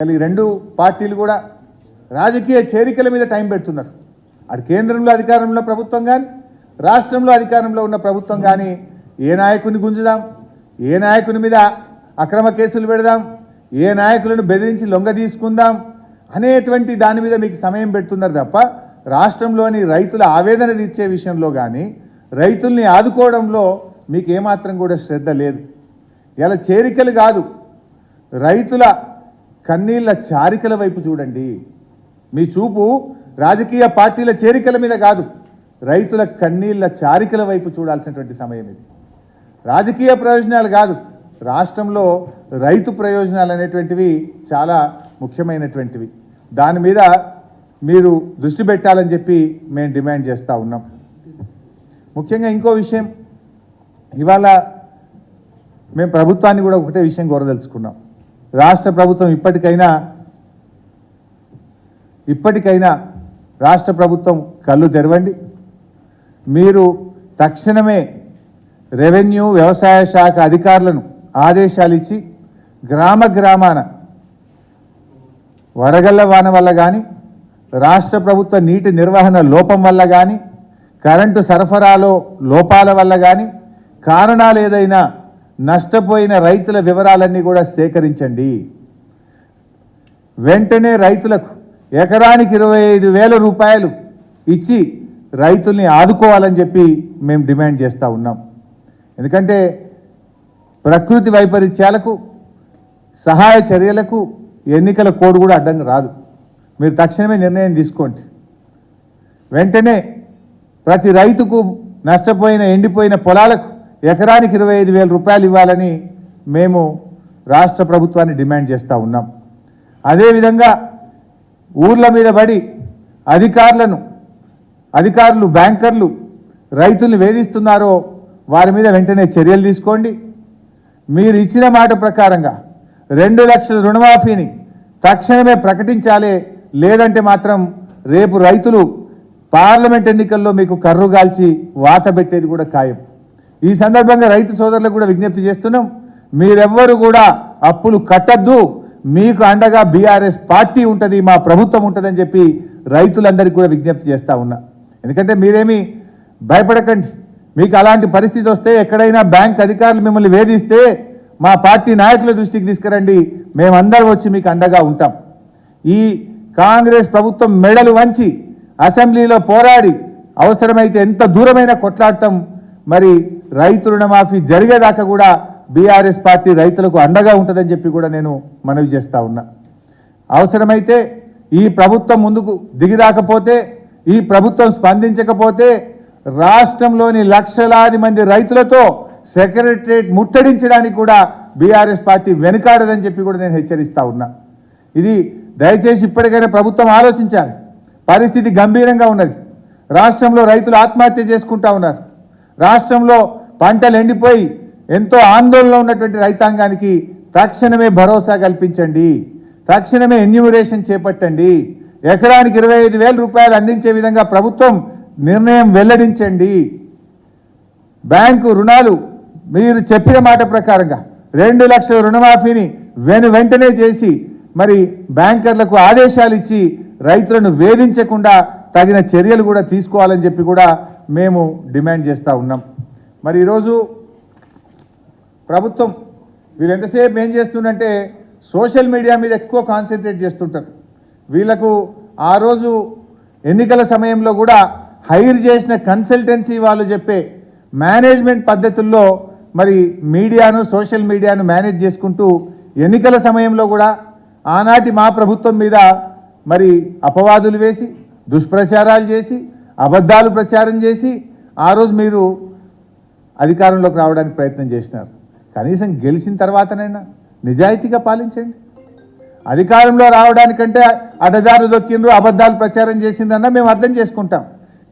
కానీ రెండు పార్టీలు కూడా రాజకీయ చేరికల మీద టైం పెడుతున్నారు. అటు కేంద్రంలో అధికారంలో ప్రభుత్వం కానీ రాష్ట్రంలో అధికారంలో ఉన్న ప్రభుత్వం కానీ ఏ నాయకుని గుంజుదాం ఏ నాయకుని మీద అక్రమ కేసులు పెడదాం ఏ నాయకులను బెదిరించి లొంగ తీసుకుందాం అనేటువంటి దాని మీద మీకు సమయం పెడుతున్నారు తప్ప రాష్ట్రంలోని రైతుల ఆవేదన తీర్చే విషయంలో కానీ రైతుల్ని ఆదుకోవడంలో మీకు ఏమాత్రం కూడా శ్రద్ధ లేదు. ఇలా చేరికలు కాదు. రైతుల కన్నీళ్ళ చారికల వైపు చూడండి. మీ చూపు రాజకీయ పార్టీల చేరికల మీద కాదు రైతుల కన్నీళ్ళ చారికల వైపు చూడాల్సినటువంటి సమయం ఇది. రాజకీయ ప్రయోజనాలు కాదు రాష్ట్రంలో రైతు ప్రయోజనాలు అనేటువంటివి చాలా ముఖ్యమైనటువంటివి. దాని మీద మీరు దృష్టి పెట్టాలని చెప్పి మేము డిమాండ్ చేస్తూ ఉన్నాం. ముఖ్యంగా ఇంకో విషయం ఇవాళ మేము ప్రభుత్వాన్ని కూడా ఒకటే విషయం కోరదలుచుకున్నాం రాష్ట్ర ప్రభుత్వం ఇప్పటికైనా ఇప్పటికైనా రాష్ట్ర ప్రభుత్వం కళ్ళు తెరవండి. మీరు తక్షణమే రెవెన్యూ వ్యవసాయ శాఖ అధికారులను ఆదేశాలు ఇచ్చి గ్రామ గ్రామాన వడగళ్ళ వాన వల్ల కానీ రాష్ట్ర ప్రభుత్వ నీటి నిర్వహణ లోపం వల్ల కానీ కరెంటు సరఫరాలో లోపాల వల్ల కానీ కారణాలు ఏదైనా నష్టపోయిన రైతుల వివరాలన్నీ కూడా సేకరించండి. వెంటనే రైతులకు ఎకరానికి ఇరవై ఐదు వేల రూపాయలు ఇచ్చి రైతుల్ని ఆదుకోవాలని చెప్పి మేము డిమాండ్ చేస్తూ ఉన్నాం. ఎందుకంటే ప్రకృతి వైపరీత్యాలకు సహాయ చర్యలకు ఎన్నికల కోడ్ కూడా అడ్డంగా రాదు. మీరు తక్షణమే నిర్ణయం తీసుకోండి. వెంటనే ప్రతి రైతుకు నష్టపోయిన ఎండిపోయిన పొలాలకు ఎకరానికి ఇరవై ఐదు వేల రూపాయలు ఇవ్వాలని మేము రాష్ట్ర ప్రభుత్వాన్ని డిమాండ్ చేస్తూ ఉన్నాం. అదేవిధంగా ఊర్ల మీద పడి అధికారులను అధికారులు బ్యాంకర్లు రైతుల్ని వేధిస్తున్నారో వారి మీద వెంటనే చర్యలు తీసుకోండి. మీరు ఇచ్చిన మాట ప్రకారంగా రెండు లక్షల రుణమాఫీని తక్షణమే ప్రకటించాలి లేదంటే మాత్రం రేపు రైతులు పార్లమెంట్ ఎన్నికల్లో మీకు కర్రుగాల్చి వాత పెట్టేది కూడా ఖాయం. ఈ సందర్భంగా రైతు సోదరులకు కూడా విజ్ఞప్తి చేస్తున్నాం. మీరెవ్వరు కూడా అప్పులు కట్టద్దు. మీకు అండగా బీఆర్ఎస్ పార్టీ ఉంటుంది మా ప్రభుత్వం ఉంటుందని చెప్పి రైతులందరికీ కూడా విజ్ఞప్తి చేస్తూ ఉన్నా. ఎందుకంటే మీరేమి భయపడకండి. మీకు అలాంటి పరిస్థితి వస్తే ఎక్కడైనా బ్యాంక్ అధికారులు మిమ్మల్ని వేధిస్తే మా పార్టీ నాయకుల దృష్టికి తీసుకురండి. మేమందరం వచ్చి మీకు అండగా ఉంటాం. ఈ కాంగ్రెస్ ప్రభుత్వం మెడలు వంచి అసెంబ్లీలో పోరాడి అవసరమైతే ఎంత దూరమైన కొట్లాడటం మరి రైతు రుణమాఫీ జరిగేదాకా కూడా బీఆర్ఎస్ పార్టీ రైతులకు అండగా ఉంటుందని చెప్పి కూడా నేను మనవి చేస్తూ ఉన్నా. అవసరమైతే ఈ ప్రభుత్వం ముందుకు దిగిరాకపోతే ఈ ప్రభుత్వం స్పందించకపోతే రాష్ట్రంలోని లక్షలాది మంది రైతులతో సెక్రటరేట్ ముట్టడించడానికి కూడా బీఆర్ఎస్ పార్టీ వెనుకాడదని చెప్పి కూడా నేను హెచ్చరిస్తూ ఉన్నా. ఇది దయచేసి ఇప్పటికైనా ప్రభుత్వం ఆలోచించాలి. పరిస్థితి గంభీరంగా ఉన్నది. రాష్ట్రంలో రైతులు ఆత్మహత్య చేసుకుంటా ఉన్నారు. రాష్ట్రంలో పంటలు ఎండిపోయి ఎంతో ఆందోళనలో ఉన్నటువంటి రైతాంగానికి తక్షణమే భరోసా కల్పించండి. తక్షణమే ఎన్యూమరేషన్ చేపట్టండి. ఎకరానికి ఇరవై ఐదు వేల రూపాయలు అందించే విధంగా ప్రభుత్వం నిర్ణయం వెల్లడించండి. బ్యాంకు రుణాలు మీరు చెప్పిన మాట ప్రకారంగా రెండు లక్షల రుణమాఫీని వెను వెంటనే చేసి మరి బ్యాంకర్లకు ఆదేశాలు ఇచ్చి రైతులను వేధించకుండా తగిన చర్యలు కూడా తీసుకోవాలని చెప్పి కూడా మేము డిమాండ్ చేస్తూ ఉన్నాం. మరి ఈరోజు ప్రభుత్వం వీళ్ళు ఎంతసేపు ఏం చేస్తుందంటే సోషల్ మీడియా మీద ఎక్కువ కాన్సన్ట్రేట్ చేస్తుంటారు. వీళ్ళకు ఆ రోజు ఎన్నికల సమయంలో కూడా హైర్ చేసిన కన్సల్టెన్సీ వాళ్ళు చెప్పే మేనేజ్మెంట్ పద్ధతుల్లో మరి మీడియాను సోషల్ మీడియాను మేనేజ్ చేసుకుంటూ ఎన్నికల సమయంలో కూడా ఆనాటి మా ప్రభుత్వం మీద మరి అపవాదులు వేసి దుష్ప్రచారాలు చేసి అబద్ధాలు ప్రచారం చేసి ఆ రోజు మీరు అధికారంలోకి రావడానికి ప్రయత్నం చేసినారు. కనీసం గెలిచిన తర్వాతనైనా నిజాయితీగా పాలించండి. అధికారంలో రావడానికంటే అడ్డదారు దొక్కిండ్రు అబద్ధాలు ప్రచారం చేసిందన్నా మేము అర్థం చేసుకుంటాం.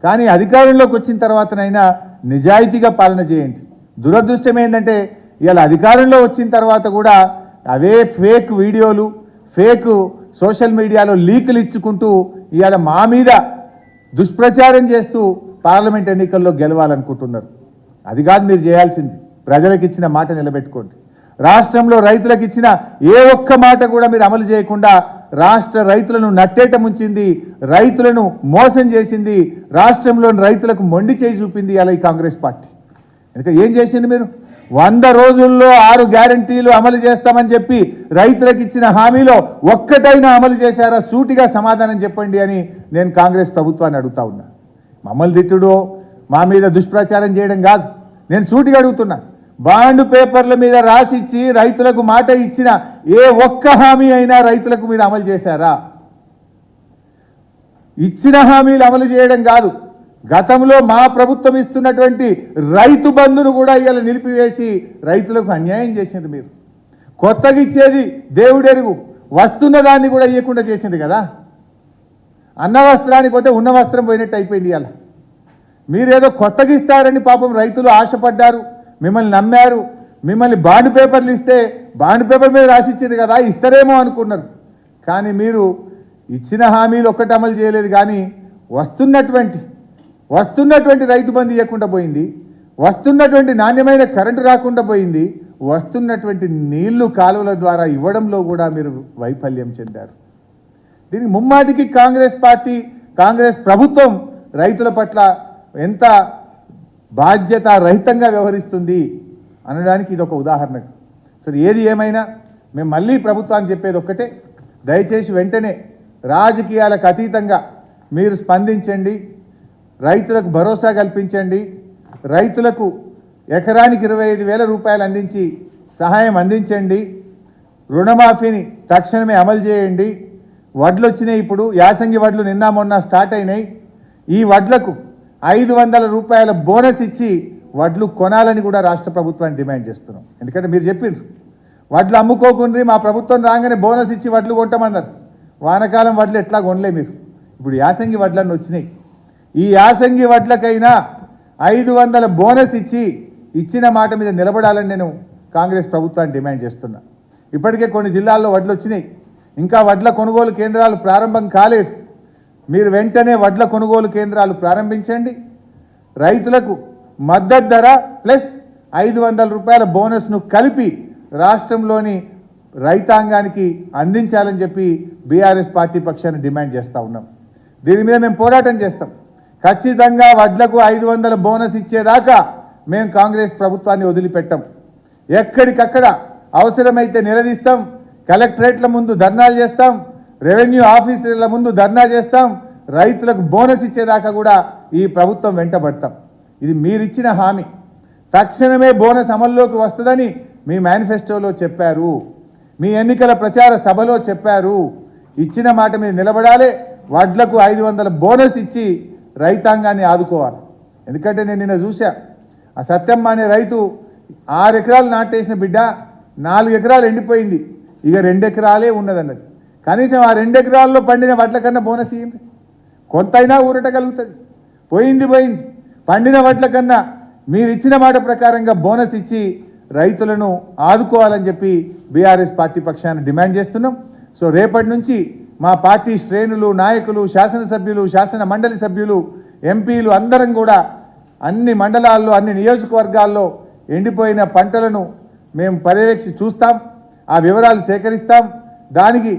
కానీ అధికారంలోకి వచ్చిన తర్వాతనైనా నిజాయితీగా పాలన చేయండి. దురదృష్టం ఏంటంటే ఇవాళ అధికారంలో వచ్చిన తర్వాత కూడా అవే ఫేక్ వీడియోలు ఫేక్ సోషల్ మీడియాలో లీకులు ఇచ్చుకుంటూ ఇవాళ మా మీద దుష్ప్రచారం చేస్తూ పార్లమెంట్ ఎన్నికల్లో గెలవాలనుకుంటున్నారు. అది కాదు మీరు చేయాల్సింది. ప్రజలకు ఇచ్చిన మాట నిలబెట్టుకోండి. రాష్ట్రంలో రైతులకు ఇచ్చిన ఏ ఒక్క మాట కూడా మీరు అమలు చేయకుండా రాష్ట్ర రైతులను నట్టేట ముంచింది రైతులను మోసం చేసింది రాష్ట్రంలోని రైతులకు మొండి చేయి చూపింది అలా ఈ కాంగ్రెస్ పార్టీ. ఇంకా ఏం చేసింది మీరు? వంద రోజుల్లో ఆరు గ్యారంటీలు అమలు చేస్తామని చెప్పి రైతులకు ఇచ్చిన హామీలో ఒక్కటైనా అమలు చేశారా? సూటిగా సమాధానం చెప్పండి అని నేను కాంగ్రెస్ ప్రభుత్వాన్ని అడుగుతా ఉన్నా. మమ్మల్ని తిట్టుడు మా మీద దుష్ప్రచారం చేయడం కాదు. నేను సూటిగా అడుగుతున్నా. బాండ్ పేపర్ల మీద రాసిచ్చి రైతులకు మాట ఇచ్చిన ఏ ఒక్క హామీ అయినా రైతులకు మీరు అమలు చేశారా? ఇచ్చిన హామీలు అమలు చేయడం కాదు. గతంలో మా ప్రభుత్వం ఇస్తున్నటువంటి రైతు బంధును కూడా ఇవాళ నిలిపివేసి రైతులకు అన్యాయం చేసింది మీరు. కొత్తగా ఇచ్చేది దేవుడెరుగు వస్తున్న దాన్ని కూడా ఇవ్వకుండా చేసింది కదా. అన్న వస్త్రానికి పోతే ఉన్న వస్త్రం పోయినట్టు అయిపోయింది ఇవాళ మీరేదో కొత్తగా ఇస్తారని పాపం రైతులు ఆశపడ్డారు మిమ్మల్ని నమ్మారు మిమ్మల్ని బాండ్ పేపర్లు ఇస్తే బాండ్ పేపర్ మీద రాసిచ్చింది కదా ఇస్తారేమో అనుకున్నారు. కానీ మీరు ఇచ్చిన హామీలు ఒక్కటి అమలు చేయలేదు కానీ వస్తున్నటువంటి వస్తున్నటువంటి రైతు బంధు ఇవ్వకుండా పోయింది వస్తున్నటువంటి నాణ్యమైన కరెంటు రాకుండా పోయింది వస్తున్నటువంటి నీళ్ళు కాలువల ద్వారా ఇవ్వడంలో కూడా మీరు వైఫల్యం చెందారు. దీనికి ముమ్మాటికి కాంగ్రెస్ పార్టీ కాంగ్రెస్ ప్రభుత్వం రైతుల పట్ల ఎంత బాధ్యత రహితంగా వ్యవహరిస్తుంది అనడానికి ఇది ఒక ఉదాహరణ. సరే ఏది ఏమైనా మేము మళ్ళీ ప్రభుత్వానికి చెప్పేది ఒక్కటే దయచేసి వెంటనే రాజకీయాలకు అతీతంగా మీరు స్పందించండి. రైతులకు భరోసా కల్పించండి. రైతులకు ఎకరానికి ఇరవై ఐదు వేల రూపాయలు అందించి సహాయం అందించండి. రుణమాఫీని తక్షణమే అమలు చేయండి. వడ్లు వచ్చినాయి ఇప్పుడు యాసంగి వడ్లు నిన్న మొన్న స్టార్ట్ అయినాయి. ఈ వడ్లకు ఐదు వందల రూపాయల బోనస్ ఇచ్చి వడ్లు కొనాలని కూడా రాష్ట్ర ప్రభుత్వాన్ని డిమాండ్ చేస్తున్నాం. ఎందుకంటే మీరు చెప్పిండ్రు వడ్లు అమ్ముకోకుండ్రి మా ప్రభుత్వం రాగానే బోనస్ ఇచ్చి వడ్లు కొంటామన్నారు. వానకాలం వడ్లు ఎట్లా కొనలే మీరు? ఇప్పుడు యాసంగి వడ్లన్నీ వచ్చినాయి. ఈ యాసంగి వడ్లకైనా ఐదు వందల బోనస్ ఇచ్చి ఇచ్చిన మాట మీద నిలబడాలని నేను కాంగ్రెస్ ప్రభుత్వాన్ని డిమాండ్ చేస్తున్నా. ఇప్పటికే కొన్ని జిల్లాల్లో వడ్లు వచ్చినాయి. ఇంకా వడ్ల కొనుగోలు కేంద్రాలు ప్రారంభం కాలేదు. మీరు వెంటనే వడ్ల కొనుగోలు కేంద్రాలు ప్రారంభించండి. రైతులకు మద్దతు ధర ప్లస్ ఐదు వందల రూపాయల బోనస్ను కలిపి రాష్ట్రంలోని రైతాంగానికి అందించాలని చెప్పి బీఆర్ఎస్ పార్టీ పక్షాన్ని డిమాండ్ చేస్తూ ఉన్నాం. దీని మీద మేము పోరాటం చేస్తాం. ఖచ్చితంగా వడ్లకు ఐదు వందల బోనస్ ఇచ్చేదాకా మేము కాంగ్రెస్ ప్రభుత్వాన్ని వదిలిపెట్టాం. ఎక్కడికక్కడ అవసరమైతే నిలదీస్తాం కలెక్టరేట్ల ముందు ధర్నాలు చేస్తాం రెవెన్యూ ఆఫీసర్ల ముందు ధర్నా చేస్తాం రైతులకు బోనస్ ఇచ్చేదాకా కూడా ఈ ప్రభుత్వం వెంటబడతాం. ఇది మీరిచ్చిన హామీ. తక్షణమే బోనస్ అమల్లోకి వస్తుందని మీ మేనిఫెస్టోలో చెప్పారు. మీ ఎన్నికల ప్రచార సభలో చెప్పారు. ఇచ్చిన మాట మీద నిలబడాలి వడ్లకు ఐదు వందల బోనస్ ఇచ్చి రైతాంగాన్ని ఆదుకోవాలి. ఎందుకంటే నేను నిన్న చూశా ఆ సత్యమ్మ అనే రైతు ఆరు ఎకరాలు నాటేసిన బిడ్డ నాలుగు ఎకరాలు ఎండిపోయింది. ఇక రెండు ఎకరాలే ఉన్నదన్నది. కనీసం ఆ రెండు ఎకరాల్లో పండిన వడ్ల కన్నా బోనస్ ఇయ్యండి. కొంతైనా ఊరట కలుగుతుంది. పోయింది పోయింది. పండిన వడ్ల కన్నా మీరు ఇచ్చిన మాట ప్రకారంగా బోనస్ ఇచ్చి రైతులను ఆదుకోవాలని చెప్పి బీఆర్ఎస్ పార్టీ పక్షాన్ని డిమాండ్ చేస్తున్నాం. సో రేపటి నుంచి మా పార్టీ శ్రేణులు నాయకులు శాసనసభ్యులు శాసన మండలి సభ్యులు ఎంపీలు అందరం కూడా అన్ని మండలాల్లో అన్ని నియోజకవర్గాల్లో ఎండిపోయిన పంటలను మేము పర్యవేక్షి చూస్తాం ఆ వివరాలు సేకరిస్తాం. దానికి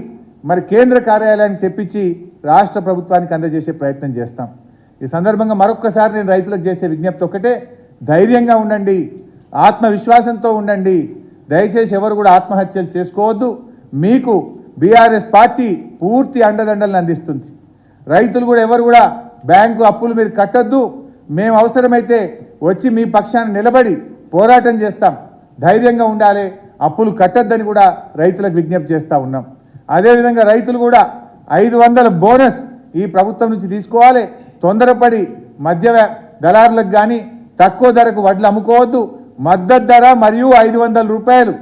మరి కేంద్ర కార్యాలయాన్ని తెప్పించి రాష్ట్ర ప్రభుత్వానికి అందజేసే ప్రయత్నం చేస్తాం. ఈ సందర్భంగా మరొక్కసారి నేను రైతులకు చేసే విజ్ఞప్తి ఒకటే ధైర్యంగా ఉండండి ఆత్మవిశ్వాసంతో ఉండండి. దయచేసి ఎవరు కూడా ఆత్మహత్యలు చేసుకోవద్దు. మీకు బీఆర్ఎస్ పార్టీ పూర్తి అండదండలను అందిస్తుంది. రైతులు కూడా ఎవరు కూడా బ్యాంకు అప్పులు మీరు కట్టొద్దు. మేము అవసరమైతే వచ్చి మీ పక్షాన్ని నిలబడి పోరాటం చేస్తాం. ధైర్యంగా ఉండాలి. అప్పులు కట్టొద్దని కూడా రైతులకు విజ్ఞప్తి చేస్తూ ఉన్నాం. అదేవిధంగా రైతులు కూడా ఐదు వందల బోనస్ ఈ ప్రభుత్వం నుంచి తీసుకోవాలి. తొందరపడి మధ్య దళారులకు కానీ తక్కువ ధరకు వడ్లు అమ్ముకోవద్దు. మద్దతు ధర మరియు ఐదు వందల రూపాయలు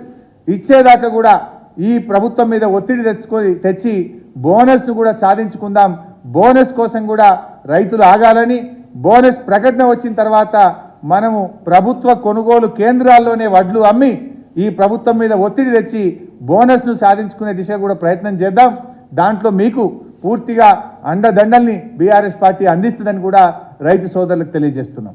ఇచ్చేదాకా కూడా ఈ ప్రభుత్వం మీద ఒత్తిడి తెచ్చుకొని తెచ్చి బోనస్ను కూడా సాధించుకుందాం. బోనస్ కోసం కూడా రైతులు ఆగాలని బోనస్ ప్రకటన వచ్చిన తర్వాత మనము ప్రభుత్వ కొనుగోలు కేంద్రాల్లోనే వడ్లు అమ్మి ఈ ప్రభుత్వం మీద ఒత్తిడి తెచ్చి బోనస్ను సాధించుకునే దిశ కూడా ప్రయత్నం చేద్దాం. దాంట్లో మీకు పూర్తిగా అండదండల్ని బీఆర్ఎస్ పార్టీ అందిస్తుందని కూడా రైతు సోదరులకు తెలియజేస్తున్నాం.